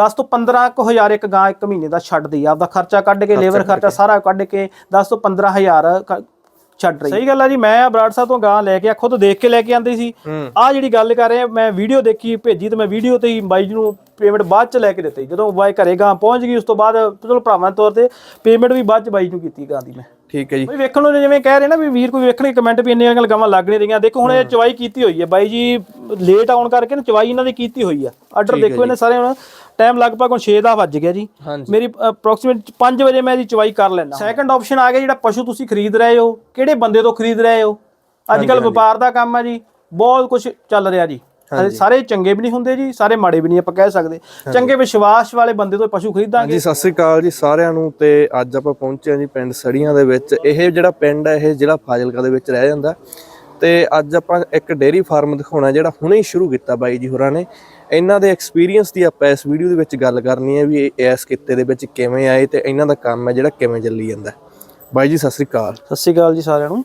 10 ਤੋਂ 15 ਕੁ ਹਜ਼ਾਰ ਇੱਕ ਗਾਂ ਇੱਕ ਮਹੀਨੇ ਦਾ ਛੱਡਦੀ ਆ ਆਪਦਾ ਖਰਚਾ ਕੱਢ ਕੇ ਲੇਬਰ ਖਰਚਾ ਸਾਰਾ ਕੱਢ ਕੇ 10 ਤੋਂ 15 ਹਜ਼ਾਰ ਛੱਡ ਰਹੀ। ਸਹੀ ਗੱਲ ਆ ਜੀ ਮੈਂ ਆ ਬਰਾੜ ਸਾਹਿਬ ਤੋਂ ਗਾਂ ਲੈ ਕੇ ਆ ਖੁਦ ਦੇਖ ਕੇ ਲੈ ਕੇ ਆਂਦੀ ਸੀ। ਆ ਜਿਹੜੀ ਗੱਲ ਕਰ ਰਹੇ ਆ ਮੈਂ ਵੀਡੀਓ ਦੇਖੀ ਭੇਜੀ ਤੇ ਮੈਂ ਵੀਡੀਓ ਤੇ ਹੀ ਬਾਈ ਜੀ ਨੂੰ ਪੇਮੈਂਟ ਬਾਅਦ ਚ ਲੈ ਕੇ ਦਿੱਤੀ। ਜਦੋਂ ਬਾਈ ਘਰੇ ਗਾਂ ਪਹੁੰਚ ਗਈ ਉਸ ਤੋਂ ਬਾਅਦ ਚਲੋ ਭਰਾਵਾਂ ਤੌਰ ਤੇ ਪੇਮੈਂਟ ਵੀ ਬਾਅਦ ਚ ਬਾਈ ਨੂੰ ਕੀਤੀ ਗਾਂ ਦੀ ਮੈਂ। ਠੀਕ ਹੈ ਜੀ। ਬਈ ਵੇਖਣ ਨੂੰ ਜਿਵੇਂ ਕਹਿ ਰਹੇ ਨਾ ਵੀ ਵੀਰ ਕੋਈ ਵੇਖਣੇ ਕਮੈਂਟ ਵੀ ਇੰਨੀਆਂ ਗਾਵਾਂ ਲੱਗ ਨਹੀਂ ਰਹੀਆਂ। ਦੇਖੋ ਹੁਣ ਇਹ ਚਵਾਈ ਕੀਤੀ ਹੋਈ ਹੈ। ਬਾਈ ਜੀ ਲੇਟ ਆਉਣ ਕਰਕੇ ਨਾ ਚਵਾਈ ਇਹਨਾਂ ਦੀ ਕੀਤੀ ਹੋਈ ਆ। ਆਰਡਰ ਦੇਖੋ ਇਹਨੇ ਸਾਰੇ ਹੁਣ ਟਾਈਮ ਲਗਭਗ ਹੁਣ 6 ਦਾ ਵੱਜ ਗਿਆ ਜੀ। ਮੇਰੀ ਅਪਰੋਕਸੀਮੇਟ 5 ਵਜੇ ਮੈਂ ਇਹਦੀ ਚਵਾਈ ਕਰ ਲੈਣਾ ਸੈਕੰਡ ਆਪਸ਼ਨ ਆ ਗਿਆ ਜਿਹੜਾ ਪਸ਼ੂ ਤੁਸੀਂ ਖਰੀਦ ਰਹੇ ਹੋ। ਕਿਹੜੇ ਬੰਦੇ ਤੋਂ ਖਰੀਦ ਰਹੇ ਹੋ? ਅੱਜ ਕੱਲ ਵਪਾਰ ਦਾ ਕੰਮ ਹੈ ਜੀ। ਬਹੁਤ ਕੁਝ ਚੱਲ ਰਿਹਾ ਜੀ। ਸਾਰੇ ਚੰਗੇ ਵੀ ਨਹੀਂ ਹੁੰਦੇ ਜੀ ਸਾਰੇ ਮਾੜੇ ਵੀ ਨਹੀਂ ਆਪਾਂ ਕਹਿ ਸਕਦੇ। ਚੰਗੇ ਵਿਸ਼ਵਾਸ ਵਾਲੇ ਬੰਦੇ ਤੋਂ ਪਸ਼ੂ ਖਰੀਦਾਂਗੇ। ਹਾਂਜੀ ਸਤਿ ਸ੍ਰੀ ਅਕਾਲ ਜੀ ਸਾਰਿਆਂ ਨੂੰ ਤੇ ਅੱਜ ਆਪਾਂ ਪਹੁੰਚੇ ਹਾਂ ਜੀ ਪਿੰਡ ਸੜੀਆਂ ਦੇ ਵਿੱਚ। ਇਹ ਜਿਹੜਾ ਪਿੰਡ ਹੈ ਇਹ ਜ਼ਿਲ੍ਹਾ ਫਾਜ਼ਿਲਕਾ ਦੇ ਵਿੱਚ ਰਹਿ ਜਾਂਦਾ। ਤੇ ਅੱਜ ਆਪਾਂ ਇੱਕ ਡੇਅਰੀ ਫਾਰਮ ਦਿਖਾਉਣਾ ਜਿਹੜਾ ਹੁਣੇ ਹੀ ਸ਼ੁਰੂ ਕੀਤਾ ਬਾਈ ਜੀ ਹੋਰਾਂ ਨੇ। ਇਹਨਾਂ ਦੇ ਐਕਸਪੀਰੀਅੰਸ ਦੀ ਆਪਾਂ ਇਸ ਵੀਡੀਓ ਦੇ ਵਿੱਚ ਗੱਲ ਕਰਨੀ ਹੈ ਵੀ ਇਹ ਇਸ ਕਿੱਤੇ ਦੇ ਵਿੱਚ ਕਿਵੇਂ ਆਏ ਤੇ ਇਹਨਾਂ ਦਾ ਕੰਮ ਹੈ ਜਿਹੜਾ ਕਿਵੇਂ ਚੱਲੀ ਜਾਂਦਾ ਬਾਈ ਜੀ, ਸਤਿ ਸ੍ਰੀ ਅਕਾਲ। ਸਤਿ ਸ਼੍ਰੀ ਅਕਾਲ ਜੀ ਸਾਰਿਆਂ ਨੂੰ।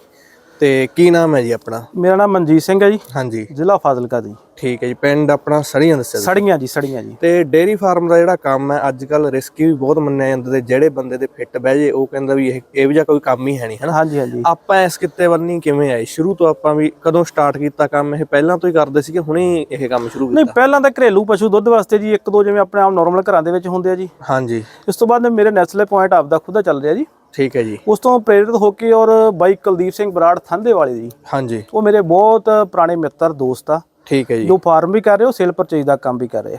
ਤੇ ਕੀ ਨਾਮ ਹੈ ਜੀ ਆਪਣਾ? ਮੇਰਾ ਨਾਮ ਮਨਜੀਤ ਸਿੰਘ ਹੈ ਜੀ। ਹਾਂਜੀ। ਜ਼ਿਲ੍ਹਾ ਫਾਜ਼ਿਲਕਾ ਦੀ ਠੀਕ ਹੈ ਜੀ ਪਿੰਡ ਆਪਣਾ ਸੜੀਆਂ ਦੱਸਿਆ ਤੁਸੀਂ। ਸੜੀਆਂ ਜੀ ਸੜੀਆਂ ਜੀ। ਤੇ ਡੇਅਰੀ ਫਾਰਮ ਦਾ ਜਿਹੜਾ ਕੰਮ ਹੈ ਅੱਜ ਕੱਲ ਰਿਸਕੀ ਵੀ ਬਹੁਤ ਮੰਨਿਆ ਜਾਂਦਾ ਤੇ ਜਿਹੜੇ ਬੰਦੇ ਦੇ ਫਿੱਟ ਬਹਿ ਜੇ ਉਹ ਕਹਿੰਦਾ ਵੀ ਇਹ ਇਹ ਵੀ ਜਿਹਾ ਕੋਈ ਕੰਮ ਹੀ ਹੈ ਨਹੀਂ ਹਨਾ? ਹਾਂਜੀ ਹਾਂਜੀ। ਆਪਾਂ ਇਸ ਕਿੱਤੇ ਵੱਲ ਕਿਵੇਂ ਆਏ? ਸ਼ੁਰੂ ਤੋਂ ਆਪਾਂ ਵੀ ਕਦੋਂ ਸਟਾਰਟ ਕੀਤਾ ਕੰਮ? ਇਹ ਪਹਿਲਾਂ ਤੋਂ ਹੀ ਕਰਦੇ ਸੀਗੇ ਹੁਣੇ ਹੀ ਇਹ ਕੰਮ ਸ਼ੁਰੂ ਨਹੀਂ ਕੀਤਾ? ਪਹਿਲਾਂ ਤਾਂ ਘਰੇਲੂ ਪਸ਼ੂ ਦੁੱਧ ਵਾਸਤੇ ਜੀ ਇੱਕ ਦੋ ਜਿਵੇਂ ਆਪਣੇ ਆਪ ਨਾਰਮਲ ਘਰਾਂ ਦੇ ਵਿੱਚ ਹੁੰਦੇ ਆ ਜੀ। ਹਾਂਜੀ। ਇਸ ਤੋਂ ਬਾਅਦ ਮੇਰੇ ਨੈਸਲੇ ਪੁਆਇੰਟ ਆਪਦਾ ਖੁਦ ਦਾ ਚੱਲ ਰਿਹਾ ਜੀ। ਠੀਕ ਹੈ ਜੀ। ਉਸ ਤੋਂ ਪ੍ਰੇਰਿਤ ਹੋ ਕੇ ਔਰ ਬਾਈ ਕੁਲਦੀਪ ਸਿੰਘ ਬਰਾੜ ਥੰਦੇ ਵਾਲੇ ਜੀ। ਹਾਂਜੀ। ਉਹ ਮੇਰੇ ਬਹੁਤ ਪੁਰਾਣੇ ਮਿੱਤਰ ਦੋਸਤ ਆ। ਠੀਕ ਹੈ ਜੀ। ਜੋ ਫਾਰਮ ਵੀ ਕਰ ਰਹੇ ਉਹ ਸੇਲ ਪਰਚੇਜ ਦਾ ਕੰਮ ਵੀ ਕਰ ਰਹੇ ਆ।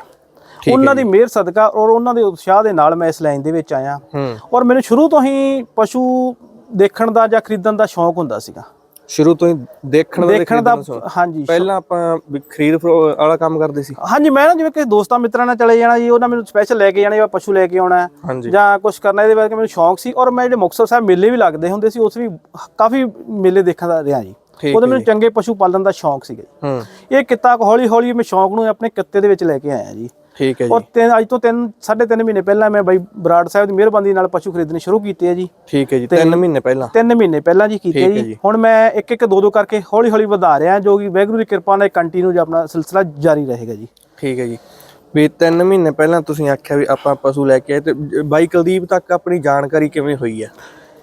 ਹੈ ਉਹਨਾਂ ਦੀ ਮਿਹਰ ਸਦਕਾ ਔਰ ਉਹਨਾਂ ਦੇ ਉਤਸ਼ਾਹ ਦੇ ਨਾਲ ਮੈਂ ਇਸ ਲਾਈਨ ਦੇ ਵਿੱਚ ਆਇਆ। ਹੂੰ। ਔਰ ਮੈਨੂੰ ਸ਼ੁਰੂ ਤੋਂ ਹੀ ਪਸ਼ੂ ਦੇਖਣ ਦਾ ਜਾਂ ਖਰੀਦਣ ਦਾ ਸ਼ੌਂਕ ਹੁੰਦਾ ਸੀਗਾ। ਸ਼ੁਰੂ ਤੋਂ ਹੀ ਦੇਖਣ ਦਾ ਦੇਖਣ ਦਾ। ਹਾਂਜੀ। ਪਹਿਲਾਂ ਆਪਾਂ ਖਰੀਦ ਵਾਲਾ ਕੰਮ ਕਰਦੇ ਸੀ। ਹਾਂਜੀ ਮੈਂ ਨਾ ਜਿਵੇਂ ਕਿ ਦੋਸਤਾਂ ਮਿੱਤਰਾਂ ਨਾਲ ਚਲੇ ਜਾਣਾ ਜੀ ਉਹਨਾਂ ਮੈਨੂੰ ਸਪੈਸ਼ਲ ਲੈ ਕੇ ਜਾਣਾ ਜਾਂ ਪਸ਼ੂ ਲੈ ਕੇ ਆਉਣਾ ਜਾਂ ਕੁਝ ਕਰਨਾ ਇਹਦੇ ਬਾਰੇ ਮੈਨੂੰ ਸ਼ੌਂਕ ਸੀ। ਔਰ ਮੈਂ ਜਿਹੜੇ ਮੁਕਤਸਰ ਸਾਹਿਬ ਮੇਲੇ ਵੀ ਲੱਗਦੇ ਹੁੰਦੇ ਸੀ ਉਸ ਵੀ ਕਾਫੀ ਮੇਲੇ ਦੇਖਣ ਦਾ ਰਿਹਾ ਜੀ। ਉਹਦੇ ਮੈਨੂੰ ਚੰਗੇ ਪਸ਼ੂ ਪਾਲਣ ਦਾ ਸ਼ੌਂਕ ਸੀਗਾ ਇਹ ਕਿੱਤਾ ਹੌਲੀ ਹੌਲੀ ਮੈਂ ਸ਼ੌਂਕ ਨੂੰ ਆਪਣੇ ਕਿੱਤੇ ਦੇ ਵਿੱਚ ਲੈ ਕੇ ਆਇਆ ਜੀ। ਠੀਕ ਹੈ ਔਰ ਜੀ। ਤਿੰਨ ਅੱਜ ਤੋਂ ਤਿੰਨ ਸਾਢੇ ਤਿੰਨ ਮਹੀਨੇ ਪਹਿਲਾਂ ਮੈਂ ਬਾਈ ਬਰਾੜ ਸਾਹਿਬ ਦੀ ਮਿਹਰਬਾਨੀ ਨਾਲ ਪਸ਼ੂ ਖਰੀਦਣੇ ਸ਼ੁਰੂ ਕੀਤੇ ਆ ਜੀ। ਠੀਕ ਹੈ ਜੀ 3 ਮਹੀਨੇ ਪਹਿਲਾਂ। ਤਿੰਨ ਮਹੀਨੇ ਪਹਿਲਾਂ ਜੀ ਕੀਤੇ ਜੀ। ਜੀ। ਹੁਣ ਮੈਂ ਇੱਕ ਇੱਕ ਦੋ ਦੋ ਕਰਕੇ ਹੌਲੀ ਹੌਲੀ ਵਧਾ ਰਿਹਾ ਜੋ ਕਿ ਵਾਹਿਗੁਰੂ ਦੀ ਕਿਰਪਾ ਨਾਲ ਕੰਟੀਨਿਊ ਜਿਹਾ ਆਪਣਾ ਸਿਲਸਿਲਾ ਜਾਰੀ ਰਹੇਗਾ ਜੀ। ਠੀਕ ਹੈ ਜੀ। ਵੀ 3 ਮਹੀਨੇ ਪਹਿਲਾਂ ਤੁਸੀਂ ਆਖਿਆ ਵੀ ਆਪਾਂ ਪਸ਼ੂ ਲੈ ਕੇ ਆਏ ਤੇ ਬਾਈ ਕੁਲਦੀਪ ਤੱਕ ਆਪਣੀ ਜਾਣਕਾਰੀ ਕਿਵੇਂ ਹੋਈ ਹੈ?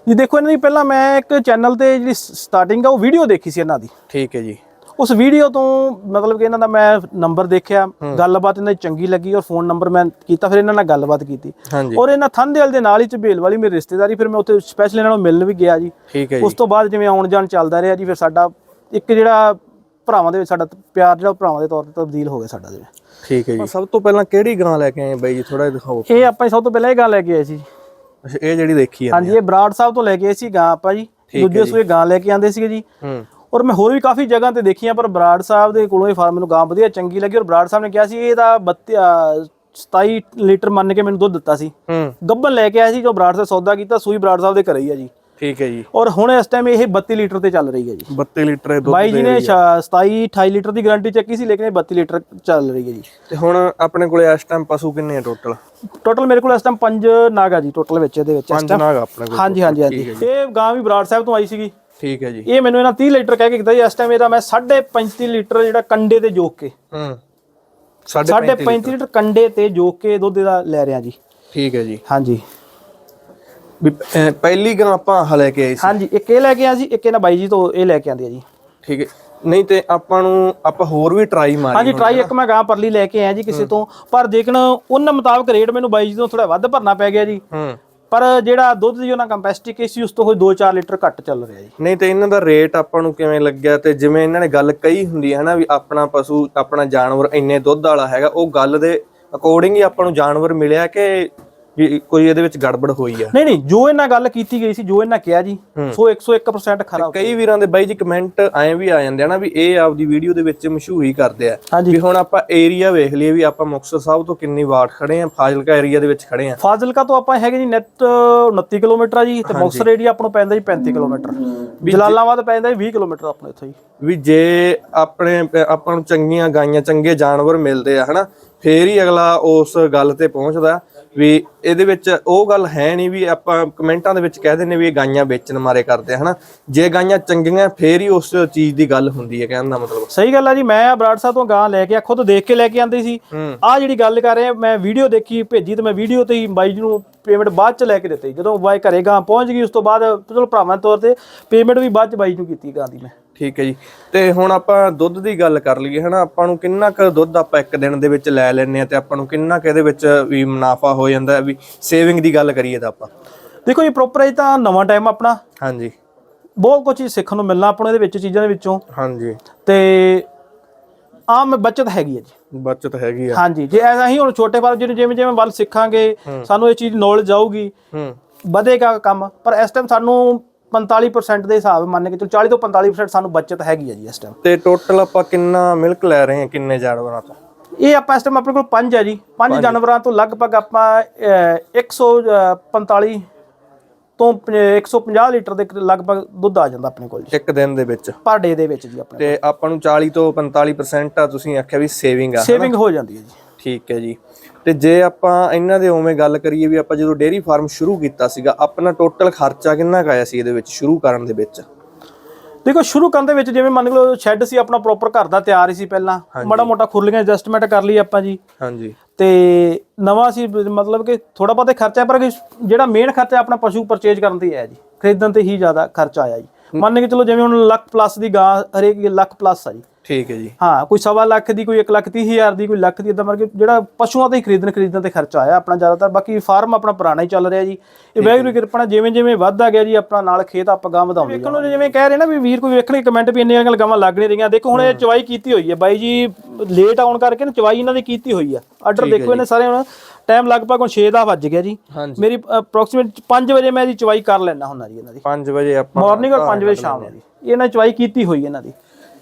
ਜੀ ਦੇਖੋ ਇਹਨਾਂ ਦੀ ਪਹਿਲਾਂ ਮੈਂ ਇੱਕ ਚੈਨਲ ਤੇ ਜਿਹੜੀ ਸਟਾਰਟਿੰਗ ਆ ਉਹ ਵੀਡੀਓ ਦੇਖੀ ਸੀ ਇਹਨਾਂ ਦੀ। ਠੀਕ ਹੈ ਜੀ। ਉਸ ਵੀਡੀਓ ਤੋਂ ਮਤਲਬ ਕਿ ਇਹਨਾਂ ਦਾ ਮੈਂ ਨੰਬਰ ਦੇਖਿਆ ਗੱਲਬਾਤ ਇਹਨਾਂ ਦੀ ਚੰਗੀ ਲੱਗੀ ਔਰ ਫੋਨ ਨੰਬਰ ਮੈਂ ਕੀਤਾ ਫਿਰ ਇਹਨਾਂ ਨਾਲ ਗੱਲਬਾਤ ਕੀਤੀ। ਔਰ ਇਹਨਾਂ ਥੰਦੇਲ ਦੇ ਨਾਲ ਹੀ ਝਬੇਲ ਵਾਲੀ ਮੇਰੀ ਰਿਸ਼ਤੇਦਾਰੀ ਫਿਰ ਮੈਂ ਉੱਥੇ ਸਪੈਸ਼ਲ ਇਹਨਾਂ ਨੂੰ ਮਿਲਣ ਵੀ ਗਿਆ ਜੀ। ਠੀਕ ਹੈ ਉਸ ਤੋਂ ਬਾਅਦ ਜਿਵੇਂ ਆਉਣ ਜਾਣ ਚੱਲਦਾ ਰਿਹਾ ਜੀ ਫਿਰ ਸਾਡਾ ਇੱਕ ਜਿਹੜਾ ਭਰਾਵਾਂ ਦੇ ਵਿੱਚ ਸਾਡਾ ਪਿਆਰ ਜਿਹੜਾ ਭਰਾਵਾਂ ਦੇ ਤੌਰ ਤੇ ਤਬਦੀਲ ਹੋ ਗਿਆ ਸਾਡਾ ਜਿਵੇਂ। ਠੀਕ ਹੈ ਜੀ। ਸਭ ਤੋਂ ਪਹਿਲਾਂ ਕਿਹੜੀ ਗਾਂ ਲੈ ਕੇ ਆਏ ਬਾਈ ਜੀ? ਥੋੜਾ ਦਿਖਾਓ। ਇਹ ਆਪਾਂ ਸਭ ਤੋਂ ਪਹਿਲਾਂ ਇਹ ਗਾਂ ਲੈ ਕੇ ਆਏ ਸੀ ਅੱਛਾ, ਇਹ ਜਿਹੜੀ ਦੇਖੀ ਆ ਹਾਂਜੀ ਇਹ ਬਰਾੜ ਸਾਹਿਬ ਤੋਂ ਲੈ ਕੇ ਆਏ ਸੀ ਗਾਂ ਆਪਾਂ ਜੀ। ਦੂਜੇ ਸੂਏ ਗਾਂ ਲੈ ਕੇ ਆਂਦੇ ਸੀਗੇ ਜੀ। ਹੂੰ। ਔਰ ਮੈਂ ਹੋਰ ਵੀ ਕਾਫੀ ਜਗ੍ਹਾ ਤੇ ਦੇਖੀਆਂ ਪਰ ਬਰਾੜ ਸਾਹਿਬ ਦੇ ਕੋਲੋਂ ਇਹ ਫਾਰਮ ਮੈਨੂੰ ਗਾਂ ਵਧੀਆ ਚੰਗੀ ਲੱਗੀ ਔਰ ਬਰਾੜ ਸਾਹਿਬ ਨੇ ਕਿਹਾ ਸੀ 32 ਅਹ 27 ਲੀਟਰ ਮੰਨ ਕੇ ਮੈਨੂੰ ਦੁੱਧ ਦਿੱਤਾ ਸੀ। ਹੂੰ। ਗੱਬਨ ਲੈ ਕੇ ਆਇਆ ਸੀ ਜੋ ਬਰਾੜ ਸਾਹਿਬ ਸੌਦਾ ਕੀਤਾ ਸੂਈ ਬਰਾੜ ਸਾਹਿਬ ਦੇ ਘਰੇ ਹੀ ਆ ਜੀ। ਠੀਕ ਹੈ ਜੀ। ਔਰ ਹੁਣ ਇਸ ਟਾਈਮ ਇਹ 32 ਲੀਟਰ ਤੇ ਚੱਲ ਰਹੀ ਹੈ ਜੀ। 32 ਲੀਟਰ ਇਹ ਦੁੱਧ ਬਾਈ ਜੀ ਨੇ ਰਹੀ ਹੈ। 27 28 ਲੀਟਰ ਦੀ ਗਾਰੰਟੀ ਚੱਕੀ ਸੀ ਲੇਕਿਨ ਇਹ 32 ਲੀਟਰ ਚੱਲ ਰਹੀ ਹੈ ਜੀ। ਤੇ ਹੁਣ ਆਪਣੇ ਕੋਲੇ ਇਸ ਟਾਈਮ ਪਸ਼ੂ ਕਿੰਨੇ ਆ ਟੋਟਲ ਟੋਟਲ ਮੇਰੇ ਕੋਲ ਇਸ ਟਾਈਮ ਪੰਜ ਨਾਗ ਆ ਜੀ ਟੋਟਲ ਵਿੱਚ ਇਹਦੇ ਵਿੱਚ ਇਸ ਪੰਜ time। ਨਾਗ ਆਪਣੇ ਕੋਲ ਹਾਂਜੀ ਹਾਂਜੀ ਹਾਂਜੀ। ਇਹ ਗਾਂ ਵੀ ਬਰਾੜ ਸਾਹਿਬ ਤੋਂ ਆਈ ਸੀਗੀ। ਠੀਕ ਹੈ ਜੀ। ਇਹ ਮੈਨੂੰ ਇਹਨਾਂ 30 ਲੀਟਰ ਕਹਿ ਕੇ ਕੀਤਾ ਜੀ ਇਸ ਟਾਈਮ ਇਹਦਾ ਮੈਂ 35 ਲੀਟਰ ਜਿਹੜਾ ਕੰਡੇ ਤੇ ਜੋਕ ਕੇ। ਹੂੰ। 35 35 ਲੀਟਰ। ਕੰਡੇ ਤੇ ਜੋਕ ਕੇ ਦੁੱਧ ਦਾ ਲੈ ਰਿਆਂ ਜੀ। ਠੀਕ ਹੈ ਜੀ। ਹਾਂਜੀ। ਪਹਿਲੀ ਗਾਂ ਆਪਾਂ ਆਹ ਲੈ ਕੇ ਆਏ ਸੀ। ਹਾਂਜੀ ਇੱਕ ਇਹ ਲੈ ਕੇ ਆ ਜੀ ਇੱਕ ਇਹਨਾਂ ਬਾਈ ਜੀ ਤੋਂ ਇਹ ਲੈ ਕੇ ਆਂਦੀ ਆ ਜੀ। ਠੀਕ ਹੈ। ਨਹੀਂ ਤੇ ਆਪਾਂ ਨੂੰ ਆਪਾਂ ਹੋਰ ਵੀ ਟਰਾਈ ਮਾਰੀ ਹਾਂਜੀ ਟਰਾਈ ਇੱਕ ਮੈਂ ਗਾਂ ਪਰਲੀ ਲੈ ਕੇ ਆਇਆ ਜੀ ਕਿਸੇ ਤੋਂ ਪਰ ਦੇਖਣ ਉਹਨਾਂ ਮੁਤਾਬਕ ਰੇਟ ਮੈਨੂੰ ਬਾਈ ਜੀ ਤੋਂ ਥੋੜਾ ਵੱਧ ਭਰਨਾ ਪੈ ਗਿਆ ਜੀ। ਹੂੰ। ਪਰ ਜਿਹੜਾ ਦੁੱਧ ਦੀ ਉਹਨਾਂ ਕੰਪੈਸਿਟੀ ਕੀ ਸੀ, ਉਸ ਤੋਂ ਹੋਈ 2-4 ਲੀਟਰ ਘੱਟ ਚੱਲ ਰਿਹਾ ਜੀ। ਨਹੀਂ ਤੇ ਇਹਨਾਂ ਦਾ ਰੇਟ ਆਪਾਂ ਨੂੰ ਕਿਵੇਂ ਲੱਗਿਆ ਤੇ ਜਿਵੇਂ ਇਹਨਾਂ ਨੇ ਗੱਲ ਕਹੀ ਹੁੰਦੀ ਹੈ ਨਾ ਵੀ ਆਪਣਾ ਪਸ਼ੂ, ਆਪਣਾ ਜਾਨਵਰ ਇੰਨੇ ਦੁੱਧ ਵਾਲਾ ਹੈਗਾ, ਉਹ ਗੱਲ ਦੇ ਅਕੋਰਡਿੰਗ ਹੀ ਆਪਾਂ ਨੂੰ ਜਾਨਵਰ ਮਿਲਿਆ ਕਿ ਵੀ ਕੋਈ ਇਹਦੇ ਵਿੱਚ ਗੜਬੜ ਹੋਈ ਆ। ਨਹੀਂ ਨਹੀਂ ਜੋ ਇਹਨਾਂ ਗੱਲ ਕੀਤੀ ਗਈ ਸੀ ਜੋ ਇਹਨਾਂ ਕਿਹਾ ਜੀ ਸੋ 101% ਖਰਾ ਕਈ ਵੀਰਾਂ ਦੇ ਬਾਈ ਜੀ ਕਮੈਂਟ ਐਂ ਵੀ ਆ ਜਾਂਦੇ ਆ ਨਾ ਵੀ ਇਹ ਆਪਦੀ ਵੀਡੀਓ ਦੇ ਵਿੱਚ ਮਸ਼ਹੂਰੀ ਕਰਦੇ ਆ। ਵੀ ਹੁਣ ਆਪਾਂ ਏਰੀਆ ਵੇਖ ਲਈਏ ਵੀ ਆਪਾਂ ਮੁਕਤਸਰ ਸਾਹਿਬ ਤੋਂ ਕਿੰਨੀ ਵਾਟ ਖੜੇ ਆ ਫਾਜ਼ਿਲਕਾ ਏਰੀਆ ਦੇ ਵਿੱਚ ਖੜੇ ਆ। ਫਾਜ਼ਿਲਕਾ ਤੋਂ ਆਪਾਂ ਹੈਗੇ ਜੀ ਨੈਟ 29 ਕਿਲੋਮੀਟਰ ਆ ਜੀ ਤੇ ਮੁਕਤਸਰ ਏਰੀਆ ਆਪਾਂ ਨੂੰ ਪੈਂਦਾ ਜੀ 35 ਕਿਲੋਮੀਟਰ। ਜਲਾਲਾਬਾਦ ਪੈਂਦਾ ਜੀ 20 ਕਿਲੋਮੀਟਰ ਆਪਣੇ ਇੱਥੋਂ ਜੀ। ਵੀ ਜੇ ਆਪਣੇ ਆਪਾਂ ਨੂੰ ਚੰਗੀਆਂ ਗਾਈਆਂ ਚੰਗੇ ਜਾਨਵਰ ਮਿਲਦੇ ਆ ਹਨਾ ਫੇਰ ਹੀ ਅਗਲਾ ਉਸ ਗੱਲ ਤੇ ਪਹੁੰਚਦਾ। ਵੀ ਇਹਦੇ ਵਿੱਚ ਉਹ ਗੱਲ ਹੈ ਨਹੀਂ ਵੀ ਆਪਾਂ ਕਮੈਂਟਾਂ ਦੇ ਵਿੱਚ ਕਹਿ ਦਿੰਨੇ ਵੀ ਇਹ ਗਾਈਆਂ ਵੇਚਣ ਮਾਰੇ ਕਰਦੇ ਹਨਾ? ਜੇ ਗਾਈਆਂ ਚੰਗੀਆਂ ਫੇਰ ਹੀ ਉਸ ਚੀਜ਼ ਦੀ ਗੱਲ ਹੁੰਦੀ ਹੈ ਕਹਿਣ ਦਾ ਮਤਲਬ। ਸਹੀ ਗੱਲ ਆ ਜੀ ਮੈਂ ਬਰਾੜ ਸਾਹਿਬ ਤੋਂ ਗਾਂ ਲੈ ਕੇ ਆ ਖੁਦ ਦੇਖ ਕੇ ਲੈ ਕੇ ਆਂਦੀ ਸੀ। ਆ ਜਿਹੜੀ ਗੱਲ ਕਰ ਰਹੇ ਮੈਂ ਵੀਡੀਓ ਦੇਖੀ ਭੇਜੀ ਤੇ ਮੈਂ ਵੀਡੀਓ ਤੇ ਹੀ ਬਾਈ ਜੀ ਨੂੰ ਪੇਮੈਂਟ ਬਾਅਦ ਚ ਲੈ ਕੇ ਦਿੱਤੀ। ਜਦੋਂ ਬਾਈ ਘਰੇ ਗਾਂ ਪਹੁੰਚ ਗਈ ਉਸ ਤੋਂ ਬਾਅਦ ਚਲੋ ਭਰਾਵਾਂ ਤੌਰ ਤੇ ਪੇਮੈਂਟ ਵੀ ਬਾਅਦ ਚ ਬਾਈ ਨੂੰ ਕੀਤੀ ਗਾਂ ਦੀ ਮੈਂ। ਠੀਕ ਹੈ ਜੀ। ਤੇ ਹੁਣ ਆਪਾਂ ਦੁੱਧ ਦੀ ਗੱਲ ਕਰ ਲਈਏ ਹਨਾ? ਆਪਾਂ ਨੂੰ ਕਿੰਨਾ ਕੁ ਦੁੱਧ ਆਪਾਂ ਇੱਕ ਦਿਨ ਦੇ ਵਿੱਚ ਲੈ ਲੈਂਦੇ ਆ ਤੇ ਆਪਾਂ ਨੂੰ ਕਿੰਨਾ ਕੁ ਇਹਦੇ ਵਿੱਚ ਵੀ ਮੁਨਾਫਾ ਹੋ ਜਾਂਦਾ ਵੀ ਸੇਵਿੰਗ ਦੀ ਗੱਲ ਕਰੀਏ ਤਾਂ ਆਪਾਂ। ਦੇਖੋ ਜੀ ਪ੍ਰੋਪਰ ਇਹ ਤਾਂ ਨਵਾਂ ਟਾਈਮ ਆਪਣਾ। ਹਾਂਜੀ। ਬਹੁਤ ਕੁਝ ਸਿੱਖਣ ਨੂੰ ਮਿਲਣਾ ਆਪਾਂ ਨੂੰ ਇਹਦੇ ਵਿੱਚ ਚੀਜ਼ਾਂ ਦੇ ਵਿੱਚੋਂ। ਹਾਂਜੀ। ਤੇ ਆਮ ਬੱਚਤ ਹੈਗੀ ਹੈ ਜੀ। ਬਚਤ ਹੈਗੀ ਆ। ਹਾਂਜੀ ਜੇ ਐਸਾ ਹੀ ਹੁਣ ਛੋਟੇ ਫਾਰਮ ਜਿਵੇਂ ਜਿਵੇਂ ਜਿਵੇਂ ਵੱਲ ਸਿੱਖਾਂਗੇ ਸਾਨੂੰ ਇਹ ਚੀਜ਼ ਨੌਲੇਜ ਆਊਗੀ ਹੂੰ। ਵਧੇਗਾ ਕੰਮ। ਪਰ ਇਸ ਟਾਈਮ ਸਾਨੂੰ 45% ਦੇ ਹਿਸਾਬ ਮੰਨ ਕੇ ਚਲੋ 40 ਤੋਂ 45% ਸਾਨੂੰ ਬਚਤ ਹੈਗੀ ਹੈ ਜੀ ਇਸ ਟਾਈਮ ਤੇ ਟੋਟਲ ਆਪਾਂ ਕਿੰਨਾ ਮਿਲਕ ਲੈ ਰਹੇ ਹਾਂ ਕਿੰਨੇ ਜਾਨਵਰਾਂ ਤੋਂ? ਇਹ ਆਪਾਂ ਇਸ ਟਾਈਮ ਆਪਣੇ ਕੋਲ ਪੰਜ ਹੈ ਜੀ। ਪੰਜ ਜਾਨਵਰਾਂ ਤੋਂ ਲਗਭਗ ਆਪਾਂ ਅਹ, 145 ਤੋਂ ਪ- 150 ਲੀਟਰ ਦੇ ਲਗਭਗ ਦੁੱਧ ਆ ਜਾਂਦਾ ਆਪਣੇ ਕੋਲ ਜੀ। ਇੱਕ ਦਿਨ ਦੇ ਵਿੱਚ? ਪਰ ਡੇ ਦੇ ਵਿੱਚ ਜੀ ਆਪਣੇ ਤੇ ਆਪਾਂ ਨੂੰ 40 ਤੋਂ 45% ਆ ਤੁਸੀਂ ਆਖਿਆ ਵੀ ਸੇਵਿੰਗ ਆ ਸੇਵਿੰਗ ਹੋ ਜਾਂਦੀ ਹੈ ਜੀ। ਠੀਕ ਹੈ ਜੀ। ਤੇ ਜੇ ਆਪਾਂ ਇਹਨਾਂ ਦੇ ਉਵੇਂ ਗੱਲ ਕਰੀਏ ਵੀ ਆਪਾਂ ਜਦੋਂ ਡੇਅਰੀ ਫਾਰਮ ਸ਼ੁਰੂ ਕੀਤਾ ਸੀਗਾ ਆਪਣਾ ਟੋਟਲ ਖਰਚਾ ਕਿੰਨਾ ਆਇਆ ਸੀ ਇਹਦੇ ਵਿੱਚ ਸ਼ੁਰੂ ਕਰਨ ਦੇ ਵਿੱਚ? ਦੇਖੋ ਸ਼ੁਰੂ ਕਰਨ ਦੇ ਵਿੱਚ ਜਿਵੇਂ ਮੰਨ ਲਓ ਸ਼ੈੱਡ ਸੀ ਆਪਣਾ ਪ੍ਰੋਪਰ ਘਰ ਦਾ ਤਿਆਰ ਹੀ ਸੀ ਪਹਿਲਾਂ। ਮਾੜਾ ਮੋਟਾ ਖੁਰਲੀਆਂ ਐਡਜਸਟਮੈਂਟ ਕਰ ਲਈ ਆਪਾਂ ਜੀ। ਹਾਂਜੀ। ਤੇ ਨਵਾਂ ਸੀ ਮਤਲਬ ਕਿ ਥੋੜਾ ਬਹੁਤਾ ਖਰਚਾ ਪਰ ਜਿਹੜਾ ਮੇਨ ਖਰਚਾ ਆਪਣਾ ਪਸ਼ੂ ਪਰਚੇਜ ਕਰਨ ਤੇ ਹੈ ਜੀ। ਖਰੀਦਣ ਤੇ ਹੀ ਜ਼ਿਆਦਾ ਖਰਚਾ ਆਇਆ ਜੀ। ਮੰਨ ਕੇ ਚਲੋ ਜਿਵੇਂ ਹੁਣ ਲੱਖ ਪਲੱਸ ਦੀ ਗਾਂ ਹਰੇਕ ਲੱਖ ਪਲੱਸ ਆ ਜੀ। ਠੀਕ ਹੈ ਜੀ। ਹਾਂ ਕੋਈ ਸਵਾ ਲੱਖ ਦੀ ਕੋਈ 1 ਲੱਖ ਤੀਹ ਹਜ਼ਾਰ ਦੀ ਕੋਈ ਲੱਖ ਦੀ ਇਦਾਂ ਮਤਲਬ ਕਿ ਜਿਹੜਾ ਪਸ਼ੂਆਂ ਤੇ ਹੀ ਖਰੀਦਣ ਖਰੀਦਣ ਤੇ ਖਰਚਾ ਆਇਆ ਆਪਣਾ ਜ਼ਿਆਦਾਤਰ। ਬਾਕੀ ਫਾਰਮ ਆਪਣਾ ਪੁਰਾਣਾ ਹੀ ਚੱਲ ਰਿਹਾ ਜੀ। ਇਹ ਵਾਹਿਗੁਰੂ ਦੀ ਕਿਰਪਾ ਨਾਲ ਜਿਵੇਂ ਜਿਵੇਂ ਵੱਧਦਾ ਗਿਆ ਜੀ ਆਪਣਾ ਨਾਲ ਖੇਤ ਆਪਾਂ ਗਾਂ ਵਧਾਉਂਦੇ ਵੇਖਣ ਨੂੰ ਜਿਵੇਂ ਕਹਿ ਰਹੇ ਨਾ ਵੀ ਵੀਰ ਕੋਈ ਵੇਖਣ ਕਮੈਂਟ ਵੀ ਇੰਨੀਆਂ ਗੱਲ ਗਾਵਾਂ ਲੱਗ ਨਹੀਂ ਰਹੀਆਂ। ਦੇਖੋ ਹੁਣ ਇਹ ਚਵਾਈ ਕੀਤੀ ਹੋਈ ਹੈ। ਬਾਈ ਜੀ ਲੇਟ ਆਉਣ ਕਰਕੇ ਨਾ ਚਵਾਈ ਇਹਨਾਂ ਦੀ ਕੀਤੀ ਹੋਈ ਆ। ਆਰਡਰ ਦੇਖੋ ਇਹਨੇ ਸਾਰੇ ਹੁਣ ਟਾਈਮ ਲਗਭਗ ਹੁਣ 6 ਦਾ ਵੱਜ ਗਿਆ ਜੀ। ਮੇਰੀ ਅਪਰੋਕਸੀਮੇਟ 5 ਵਜੇ ਮੈਂ ਇਹਦੀ ਚਵਾਈ ਕਰ ਲੈਣਾ ਹੁੰਦਾ ਜੀ ਇਹਨਾਂ ਦੀ। 5 ਵਜੇ ਆਪਾਂ ਮਾਰਨਿੰਗ ਔਰ 5 ਵਜੇ ਸ਼ਾਮ ਨੂੰ ਜੀ। ਇਹਨਾਂ ਚਵਾਈ ਕੀਤੀ ਹੋਈ ਇਹਨਾਂ ਦੀ।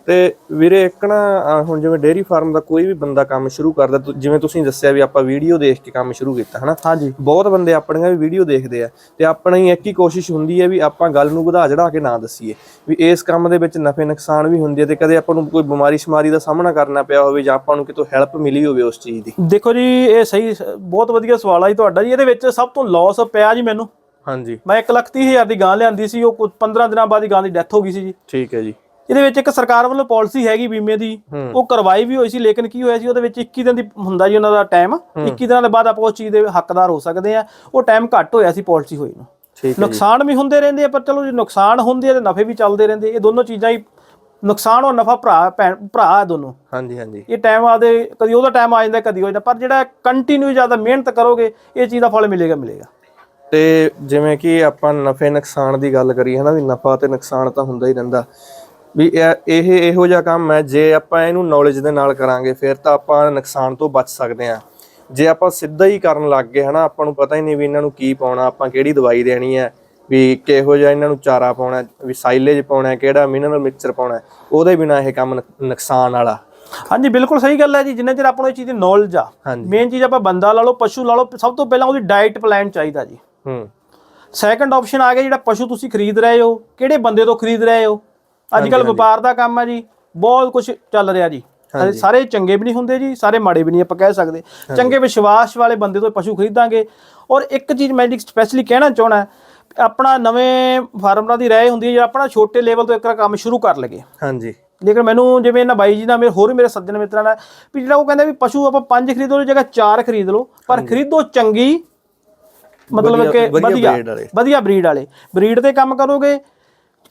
ਤੇ ਵੀਰੇ ਇੱਕ ਨਾ ਹੁਣ ਜਿਵੇਂ ਡੇਅਰੀ ਫਾਰਮ ਦਾ ਕੋਈ ਵੀ ਬੰਦਾ ਕੰਮ ਸ਼ੁਰੂ ਕਰਦਾ ਜਿਵੇਂ ਤੁਸੀਂ ਦੱਸਿਆ ਵੀ ਆਪਾਂ ਵੀਡੀਓ ਦੇਖ ਕੇ ਕੰਮ ਸ਼ੁਰੂ ਕੀਤਾ ਹਨਾ? ਹਾਂਜੀ। ਬਹੁਤ ਬੰਦੇ ਆਪਣੀਆਂ ਵੀ ਵੀਡੀਓ ਦੇਖਦੇ ਆ ਤੇ ਆਪਣੀ ਇੱਕ ਹੀ ਕੋਸ਼ਿਸ਼ ਹੁੰਦੀ ਹੈ ਵੀ ਆਪਾਂ ਗੱਲ ਨੂੰ ਵਧਾ ਚੜਾ ਕੇ ਨਾ ਦੱਸੀਏ ਵੀ ਇਸ ਕੰਮ ਦੇ ਵਿੱਚ ਨਫੇ ਨੁਕਸਾਨ ਵੀ ਹੁੰਦੇ ਤੇ ਕਦੇ ਆਪਾਂ ਨੂੰ ਕੋਈ ਬਿਮਾਰੀ ਸ਼ਮਾਰੀ ਦਾ ਸਾਹਮਣਾ ਕਰਨਾ ਪਿਆ ਹੋਵੇ ਜਾਂ ਆਪਾਂ ਨੂੰ ਕਿਤੋਂ ਹੈਲਪ ਮਿਲੀ ਹੋਵੇ ਉਸ ਚੀਜ਼ ਦੀ। ਦੇਖੋ ਜੀ ਇਹ ਸਹੀ ਬਹੁਤ ਵਧੀਆ ਸਵਾਲ ਆ ਜੀ ਤੁਹਾਡਾ ਜੀ ਇਹਦੇ ਵਿੱਚ ਸਭ ਤੋਂ ਲਾਸ ਪਿਆ ਜੀ ਮੈਨੂੰ। ਹਾਂਜੀ। ਮੈਂ 1 ਲੱਖ ਤੀਹ ਹਜ਼ਾਰ ਦੀ ਗਾਂ ਲਿਆਂਦੀ ਸੀ ਉਹ ਕੁਝ 15 ਦਿਨਾਂ ਬਾਅਦ ਹੀ ਗਾਂ ਦੀ ਡੈਥ ਹੋ ਗਈ ਸੀ ਜੀ। ਠੀਕ ਹੈ ਜੀ। ਇਹਦੇ ਵਿੱਚ ਇੱਕ ਸਰਕਾਰ ਵੱਲੋਂ ਪਾਲਿਸੀ ਹੈਗੀ ਬੀਮੇ ਦੀ ਉਹ ਕਰਵਾਈ ਵੀ ਹੋਈ ਸੀ ਲੇਕਿਨ ਕੀ ਹੋਇਆ ਸੀ ਉਹਦੇ ਵਿੱਚ 21 ਦਿਨ ਦੀ ਹੁੰਦਾ ਜੀ ਉਹਨਾਂ ਦਾ ਟਾਈਮ 21 ਦਿਨਾਂ ਦੇ ਬਾਅਦ ਆਪਾਂ ਉਸ ਚੀਜ਼ ਦੇ ਹੱਕਦਾਰ ਹੋ ਸਕਦੇ ਆ ਉਹ ਟਾਈਮ ਘੱਟ ਹੋਇਆ ਸੀ ਪਾਲਿਸੀ ਹੋਈ ਨੂੰ। ਨੁਕਸਾਨ ਵੀ ਹੁੰਦੇ ਰਹਿੰਦੇ ਆ ਪਰ ਚਲੋ ਜੇ ਨੁਕਸਾਨ ਹੁੰਦੇ ਆ ਤੇ ਨਫੇ ਵੀ ਚੱਲਦੇ ਰਹਿੰਦੇ ਇਹ ਦੋਨੋਂ ਚੀਜ਼ਾਂ ਹੀ ਨੁਕਸਾਨ ਔਰ ਨਫਾ ਭਰਾ ਭਰਾ ਆ ਦੋਨੋਂ। ਹਾਂਜੀ ਹਾਂਜੀ। ਇਹ ਟਾਈਮ ਆਦੇ ਕਦੀ ਉਹਦਾ ਟਾਈਮ ਆ ਜਾਂਦਾ ਕਦੀ ਹੋ ਜਾਂਦਾ ਪਰ ਜਿਹੜਾ ਕੰਟੀਨਿਊ ਜ਼ਿਆਦਾ ਮਿਹਨਤ ਕਰੋਗੇ ਇਹ ਚੀਜ਼ ਦਾ ਫਲ ਮਿਲੇਗਾ ਮਿਲੇਗਾ। ਤੇ ਜਿਵੇਂ ਕਿ ਆਪਾਂ ਨਫੇ ਨੁਕਸਾਨ ਦੀ ਗੱਲ ਕਰੀਏ ਹਨਾ ਵੀ ਨਫਾ ਤੇ ਨੁਕਸਾਨ ਤਾਂ ਹੁੰਦਾ ਹੀ ਰਹਿੰਦਾ। ਵੀ ਇਹ ਇਹ ਜਿਹਾ ਕੰਮ ਹੈ ਜੇ ਆਪਾਂ ਇਹਨੂੰ ਨੌਲੇਜ ਦੇ ਨਾਲ ਕਰਾਂਗੇ ਫਿਰ ਤਾਂ ਆਪਾਂ ਨੁਕਸਾਨ ਤੋਂ ਬਚ ਸਕਦੇ ਹਾਂ। ਜੇ ਆਪਾਂ ਸਿੱਧਾ ਹੀ ਕਰਨ ਲੱਗ ਗਏ ਹਨਾ ਆਪਾਂ ਨੂੰ ਪਤਾ ਹੀ ਨਹੀਂ ਵੀ ਇਹਨਾਂ ਨੂੰ ਕੀ ਪਾਉਣਾ ਆਪਾਂ ਕਿਹੜੀ ਦਵਾਈ ਦੇਣੀ ਹੈ ਵੀ ਕਿਹੋ ਜਿਹਾ ਇਹਨਾਂ ਨੂੰ ਚਾਰਾ ਪਾਉਣਾ ਵੀ ਸਾਈਲੇਜ ਪਾਉਣਾ ਕਿਹੜਾ ਮਿਨਰਲ ਮਿਕਸਚਰ ਪਾਉਣਾ ਉਹਦੇ ਬਿਨਾ ਇਹ ਕੰਮ ਨੁਕ- ਨੁਕਸਾਨ ਵਾਲਾ। ਹਾਂਜੀ ਬਿਲਕੁਲ ਸਹੀ ਗੱਲ ਹੈ ਜੀ ਜਿੰਨੇ ਚਿਰ ਆਪਾਂ ਨੂੰ ਇਹ ਚੀਜ਼ ਦੀ ਨੌਲੇਜ ਆ। ਮੇਨ ਚੀਜ਼ ਆਪਾਂ ਬੰਦਾ ਲਾ ਲਓ ਪਸ਼ੂ ਲਾ ਲਓ ਸਭ ਤੋਂ ਪਹਿਲਾਂ ਉਹਦੀ ਡਾਈਟ ਪਲਾਨ ਚਾਹੀਦਾ ਜੀ। ਹੂੰ। ਸੈਕੰਡ ਆਪਸ਼ਨ ਆ ਗਿਆ ਜਿਹੜਾ ਪਸ਼ੂ ਤੁਸੀਂ ਖਰੀਦ ਰਹੇ ਹੋ ਕਿਹੜੇ ਬੰਦੇ ਤੋਂ ਖਰੀਦ ਰਹੇ ਹੋ? ਅੱਜ ਕੱਲ ਵਪਾਰ ਦਾ ਕੰਮ ਹੈ ਜੀ ਬਹੁਤ ਕੁਝ ਚੱਲ ਰਿਹਾ ਜੀ। ਸਾਰੇ ਚੰਗੇ ਵੀ ਨਹੀਂ ਹੁੰਦੇ ਜੀ ਸਾਰੇ ਮਾੜੇ ਵੀ ਨਹੀਂ ਆਪਾਂ ਕਹਿ ਸਕਦੇ। ਚੰਗੇ ਵਿਸ਼ਵਾਸ ਵਾਲੇ ਬੰਦੇ ਤੋਂ ਪਸ਼ੂ ਖਰੀਦਾਂਗੇ। ਔਰ ਇੱਕ ਚੀਜ਼ ਮੈਂ ਸਪੈਸ਼ਲੀ ਕਹਿਣਾ ਚਾਹਣਾ ਆਪਣਾ ਨਵੇਂ ਫਾਰਮਰਾਂ ਦੀ ਰਾਏ ਹੁੰਦੀ ਹੈ ਜਿਹੜਾ ਆਪਣਾ ਛੋਟੇ ਲੈਵਲ ਤੋਂ ਇੱਕ ਕੰਮ ਸ਼ੁਰੂ ਕਰ ਲਗੇ ਹਾਂਜੀ। ਲੇਕਿਨ ਮੈਨੂੰ ਜਿਵੇਂ ਇਹਨਾਂ ਬਾਈ ਜੀ ਨਾਲ ਮੇਰੇ ਹੋਰ ਵੀ ਮੇਰੇ ਸੱਜਣ ਮਿੱਤਰਾਂ ਨਾਲ ਵੀ ਜਿਹੜਾ ਉਹ ਕਹਿੰਦਾ ਵੀ ਪਸ਼ੂ ਆਪਾਂ ਪੰਜ ਖਰੀਦੋ ਦੀ ਜਗ੍ਹਾ ਚਾਰ ਖਰੀਦ ਲਓ ਪਰ ਖਰੀਦੋ ਚੰਗੀ ਮਤਲਬ ਕਿ ਵਧੀਆ। ਵਧੀਆ ਬਰੀਡ ਵਾਲੇ। ਬਰੀਡ ਤੇ ਕੰਮ ਕਰੋਗੇ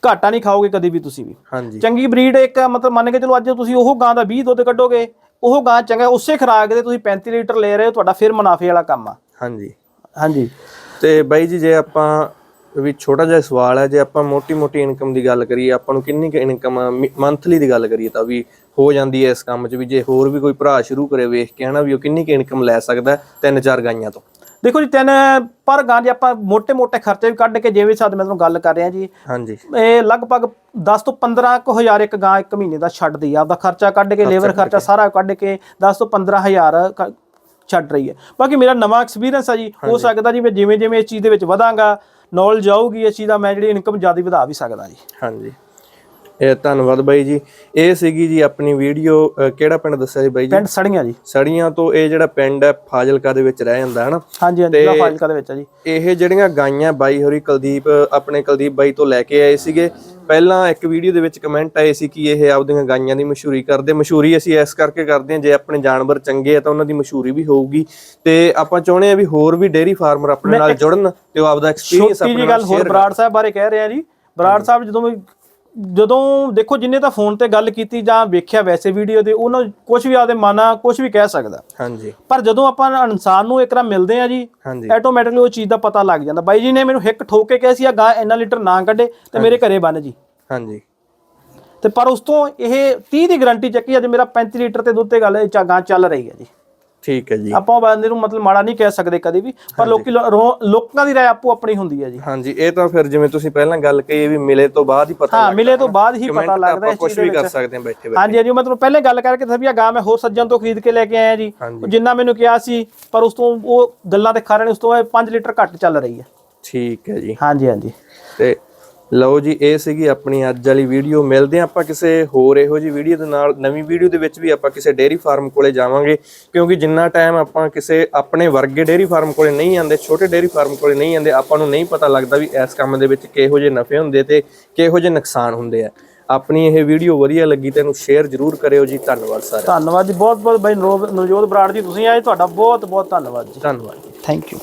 ਘਾਟਾ ਨਹੀਂ ਖਾਓਗੇ ਕਦੀ ਵੀ ਤੁਸੀਂ ਵੀ। ਹਾਂਜੀ। ਚੰਗੀ ਬਰੀਡ ਇੱਕ ਮਤਲਬ ਮੰਨ ਕੇ ਚਲੋ ਅੱਜ ਤੁਸੀਂ ਉਹ ਗਾਂ ਦਾ 20 ਦੁੱਧ ਕੱਢੋਗੇ ਉਹ ਗਾਂ ਚੰਗਾ ਉਸੇ ਖਰਾਕ ਦੇ ਤੁਸੀਂ 35 ਲੀਟਰ ਲੈ ਰਹੇ ਹੋ ਤੁਹਾਡਾ ਫਿਰ ਮੁਨਾਫੇ ਵਾਲਾ ਕੰਮ ਆ। ਹਾਂਜੀ। ਹਾਂਜੀ। ਤੇ ਬਾਈ ਜੀ ਜੇ ਆਪਾਂ ਵੀ ਛੋਟਾ ਜਿਹਾ ਸਵਾਲ ਹੈ ਜੇ ਆਪਾਂ ਮੋਟੀ ਮੋਟੀ ਇਨਕਮ ਦੀ ਗੱਲ ਕਰੀਏ ਆਪਾਂ ਨੂੰ ਕਿੰਨੀ ਕੁ ਇਨਕਮ ਮੰਥਲੀ ਦੀ ਗੱਲ ਕਰੀਏ ਤਾਂ ਵੀ ਹੋ ਜਾਂਦੀ ਹੈ ਇਸ ਕੰਮ 'ਚ ਵੀ। ਜੇ ਹੋਰ ਵੀ ਕੋਈ ਭਰਾ ਸ਼ੁਰੂ ਕਰੇ ਵੇਖ ਕੇ ਹਨਾ ਵੀ ਉਹ ਕਿੰਨੀ ਕੁ ਇਨਕਮ ਲੈ ਸਕਦਾ ਤਿੰਨ ਚਾਰ ਗਾਈਆਂ ਤੋਂ। ਦੇਖੋ ਜੀ ਤਿੰਨ ਪਰ ਗਾਂ ਜੇ ਆਪਾਂ ਮੋٹے-ਮੋٹے ਖਰਚੇ ਵੀ ਕੱਢ ਕੇ ਜਿਵੇਂ ਸਾਦ ਮੈਂ ਤੁਹਾਨੂੰ ਗੱਲ ਕਰ ਰਿਹਾ ਜੀ। ਇਹ ਲਗਭਗ 10 ਤੋਂ 15 ਕੁ ਹਜ਼ਾਰ ਇੱਕ ਗਾਂ ਇੱਕ ਮਹੀਨੇ ਦਾ ਛੱਡਦੀ ਆ ਆਪਦਾ ਖਰਚਾ ਕੱਢ ਕੇ ਲੇਬਰ ਖਰਚਾ ਸਾਰਾ ਕੱਢ ਕੇ 10 ਤੋਂ 15 ਹਜ਼ਾਰ ਛੱਡ ਰਹੀ ਹੈ। ਬਾਕੀ ਮੇਰਾ ਨਵਾਂ ਐਕਸਪੀਰੀਅੰਸ ਆ ਜੀ ਹੋ ਸਕਦਾ ਜੀ ਮੈਂ ਜਿਵੇਂ ਜਿਵੇਂ ਇਸ ਚੀਜ਼ ਦੇ ਵਿੱਚ ਵਧਾਂਗਾ ਨੌਲੇਜ ਆਊਗੀ ਇਸ ਚੀਜ਼ ਦਾ ਮੈਂ ਜਿਹੜੀ ਇਨਕਮ ਜ਼ਿਆਦਾ ਵਧਾ ਵੀ ਸਕਦਾ ਜੀ। ਹਾਂਜੀ। ਇਹ ਧੰਨਵਾਦ ਬਾਈ ਜੀ। ਇਹ ਸੀਗੀ ਜੀ ਆਪਣੀ ਵੀਡੀਓ ਕਿਹੜਾ ਪਿੰਡ ਦੱਸਿਆ ਜੀ ਬਾਈ ਜੀ? ਪਿੰਡ ਸੜੀਆਂ ਜੀ। ਸੜੀਆਂ ਤੋਂ ਇਹ ਜਿਹੜਾ ਪਿੰਡ ਹੈ ਫਾਜ਼ਿਲਕਾ ਦੇ ਵਿੱਚ ਰਹਿ ਜਾਂਦਾ ਹਨਾ? ਹਾਂਜੀ ਹਾਂਜੀ ਫਾਜ਼ਿਲਕਾ ਦੇ ਵਿੱਚ ਆ ਜੀ। ਇਹ ਜਿਹੜੀਆਂ ਗਾਈਆਂ ਬਾਈ ਹੋਰੀ ਕੁਲਦੀਪ ਆਪਣੇ ਕੁਲਦੀਪ ਬਾਈ ਤੋਂ ਲੈ ਕੇ ਆਏ ਸੀਗੇ। ਪਹਿਲਾਂ ਇੱਕ ਵੀਡੀਓ ਦੇ ਵਿੱਚ ਕਮੈਂਟ ਆਏ ਸੀ ਕਿ ਇਹ ਆਪਦੀਆਂ ਗਾਈਆਂ ਦੀ ਮਸ਼ਹੂਰੀ ਕਰਦੇ। ਮਸ਼ਹੂਰੀ ਅਸੀਂ ਇਸ ਕਰਕੇ ਕਰਦੇ ਹਾਂ ਜੇ ਆਪਣੇ ਜਾਨਵਰ ਚੰਗੇ ਆ ਤਾਂ ਉਹਨਾਂ ਦੀ ਮਸ਼ਹੂਰੀ ਵੀ ਹੋਊਗੀ। ਤੇ ਆਪਾਂ ਚਾਹੁੰਦੇ ਆ ਵੀ ਹੋਰ ਵੀ ਡੇਅਰੀ ਫਾਰਮਰ ਆਪਣੇ ਨਾਲ ਜੁੜਨ ਤੇ ਉਹ ਆਪਦਾ ਐਕਸਪੀਰੀਅੰਸ ਛੋਟੀ ਆਪਣੇ ਜੀ ਨਾਲ ਗੱਲ ਹੋਰ ਬਰਾੜ ਸਾਹਿਬ ਬਾਰੇ ਕਹਿ ਰਹੇ ਆ ਜੀ। ਬਰਾੜ ਸਾਹਿਬ ਜਦੋਂ ਵੀ ਜਦੋਂ ਦੇਖੋ ਜਿੰਨੇ ਤਾਂ ਫੋਨ ਤੇ ਗੱਲ ਕੀਤੀ ਜਾਂ ਵੇਖਿਆ ਵੈਸੇ ਵੀਡੀਓ ਤੇ ਉਹਨਾਂ ਕੁਝ ਵੀ ਆਪਦੇ ਮਨ ਕੁਝ ਵੀ ਕਹਿ ਸਕਦਾ। ਹਾਂਜੀ। ਪਰ ਜਦੋਂ ਆਪਾਂ ਇਨਸਾਨ ਨੂੰ ਇੱਕ ਵਾਰ ਮਿਲਦੇ ਆ ਜੀ ਆਟੋਮੈਟਿਕਲੀ ਉਹ ਚੀਜ਼ ਦਾ ਪਤਾ ਲੱਗ ਜਾਂਦਾ। ਬਾਈ ਜੀ ਨੇ ਮੈਨੂੰ ਹਿੱਕ ਠੋਕ ਕੇ ਕਿਹਾ ਸੀ ਆ ਗਾਂ ਇੰਨਾ ਲੀਟਰ ਨਾ ਕੱਢੇ ਤੇ ਮੇਰੇ ਘਰੇ ਬੰਨ ਜੀ। ਹਾਂਜੀ। ਤੇ ਪਰ ਉਸ ਤੋਂ ਇਹ 30 ਦੀ ਗਾਰੰਟੀ ਚੱਕੀ ਅੱਜ ਮੇਰਾ 35 ਲੀਟਰ ਤੇ ਦੁੱਧ ਤੇ ਗੱਲ ਇਹ ਗਾਂ ਚੱਲ ਰਹੀ ਹੈ ਜੀ। ਠੀਕ ਹੈ ਜੀ। ਆਪਾਂ ਬੰਦੇ ਨੂੰ ਮਤਲਬ ਮਾੜਾ ਨਹੀਂ ਕਹਿ ਸਕਦੇ ਕਦੇ ਵੀ ਪਰ ਲੋਕੀ ਲੋਕਾਂ ਦੀ ਰਾਏ ਆਪੋ ਆਪਣੀ ਹੁੰਦੀ ਹੈ ਜੀ। ਹਾਂਜੀ ਇਹ ਤਾਂ ਫਿਰ ਜਿਵੇਂ ਤੁਸੀਂ ਪਹਿਲਾਂ ਗੱਲ ਕਹੀ ਵੀ ਮਿਲੇ ਤੋਂ ਬਾਅਦ ਹੀ ਪਤਾ ਹਾਂ ਮਿਲੇ ਤੋਂ ਬਾਅਦ ਹੀ ਪਤਾ ਤਾਂ ਲੱਗਦਾ ਇਸ ਕੁਝ ਵੀ ਕਰ ਸਕਦੇ ਹਾਂ ਬੈਠੇ ਬੈਠੇ। ਹਾਂਜੀ ਹਾਂਜੀ ਮਤਲਬ ਪਹਿਲੇ ਗੱਲ ਕਰਕੇ ਵੀ ਆ ਗਾਂ ਮੈਂ ਹੋਰ ਸੱਜਣ ਤੋਂ ਖਰੀਦ ਕੇ ਲੈ ਕੇ ਆਇਆ ਜੀ। ਜਿੰਨਾ ਮੈਨੂੰ ਕਿਹਾ ਸੀ ਪਰ ਉਸ ਤੋਂ ਉਹ ਗੱਲਾਂ ਦੇ ਕਾਰਨ ਉਸ ਤੋਂ 5 ਲੀਟਰ ਘੱਟ ਚੱਲ ਰਹੀ ਹੈ। ਠੀਕ ਹੈ ਜੀ। ਹਾਂਜੀ ਹਾਂਜੀ। ਤੇ ਲਓ ਜੀ ਇਹ ਸੀਗੀ ਆਪਣੀ ਅੱਜ ਵਾਲੀ ਵੀਡੀਓ ਮਿਲਦੇ ਆਪਾਂ ਕਿਸੇ ਹੋਰ ਇਹੋ ਜੀ ਵੀਡੀਓ ਦੇ ਨਾਲ। ਨਵੀਂ ਵੀਡੀਓ ਦੇ ਵਿੱਚ ਵੀ ਆਪਾਂ ਕਿਸੇ ਡੇਅਰੀ ਫਾਰਮ ਕੋਲੇ ਜਾਵਾਂਗੇ। ਕਿਉਂਕਿ ਜਿੰਨਾ ਟਾਈਮ ਆਪਾਂ ਕਿਸੇ ਆਪਣੇ ਵਰਗੇ ਡੇਅਰੀ ਫਾਰਮ ਕੋਲੇ ਨਹੀਂ ਆਂਦੇ ਛੋਟੇ ਡੇਅਰੀ ਫਾਰਮ ਕੋਲੇ ਨਹੀਂ ਆਂਦੇ ਆਪਾਂ ਨੂੰ ਨਹੀਂ ਪਤਾ ਲੱਗਦਾ ਵੀ ਇਸ ਕੰਮ ਦੇ ਵਿੱਚ ਕਿਹੋ ਜਿਹੇ ਨਫੇ ਹੁੰਦੇ ਤੇ ਕਿਹੋ ਜਿਹੇ ਨੁਕਸਾਨ ਹੁੰਦੇ ਆ। ਆਪਣੀ ਇਹ ਵੀਡੀਓ ਵਧੀਆ ਲੱਗੀ ਤੇ ਇਹਨੂੰ ਸ਼ੇਅਰ ਜ਼ਰੂਰ ਕਰਿਓ ਜੀ। ਧੰਨਵਾਦ ਸਾਰਿਆਂ ਧੰਨਵਾਦ ਜੀ ਬਹੁਤ ਬਹੁਤ ਬਾਈ ਨਵ- ਨਵਜੋਤ ਬਰਾੜ ਜੀ ਤੁਸੀਂ ਆਏ ਤੁਹਾਡਾ ਬਹੁਤ ਬਹੁਤ ਧੰਨਵਾਦ ਜੀ। ਧੰਨਵਾਦ। Thank you